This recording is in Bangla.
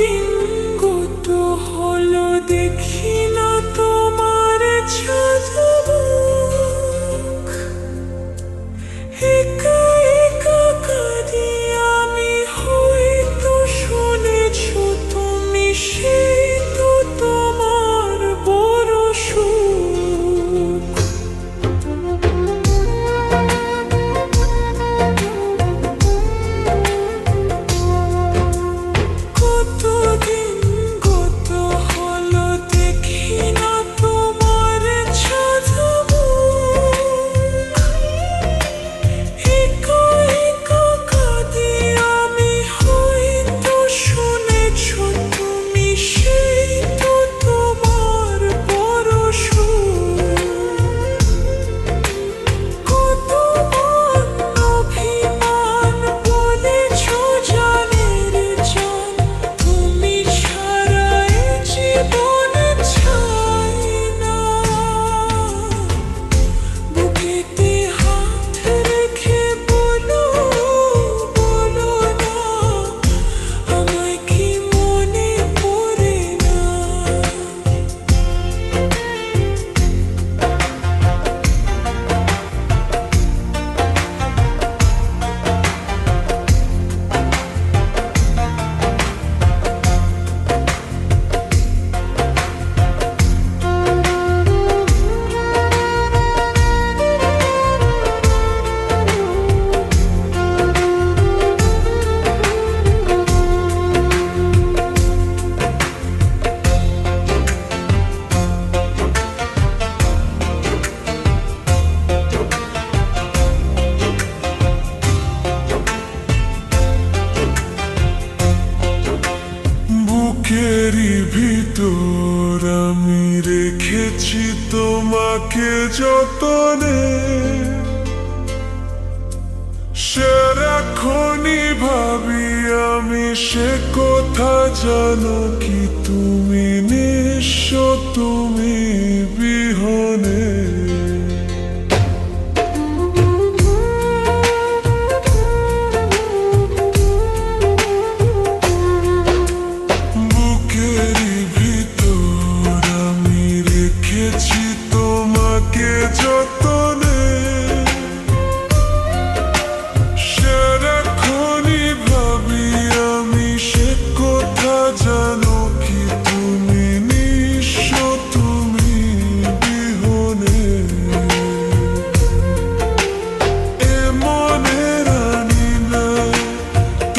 din ভিতর আমি রেখেছি তোমাকে যতনে। সারাক্ষণই ভাবি আমি, সে কথা জানো কি তুমি নিঃস তুমি বিহনে। তোমাকে যত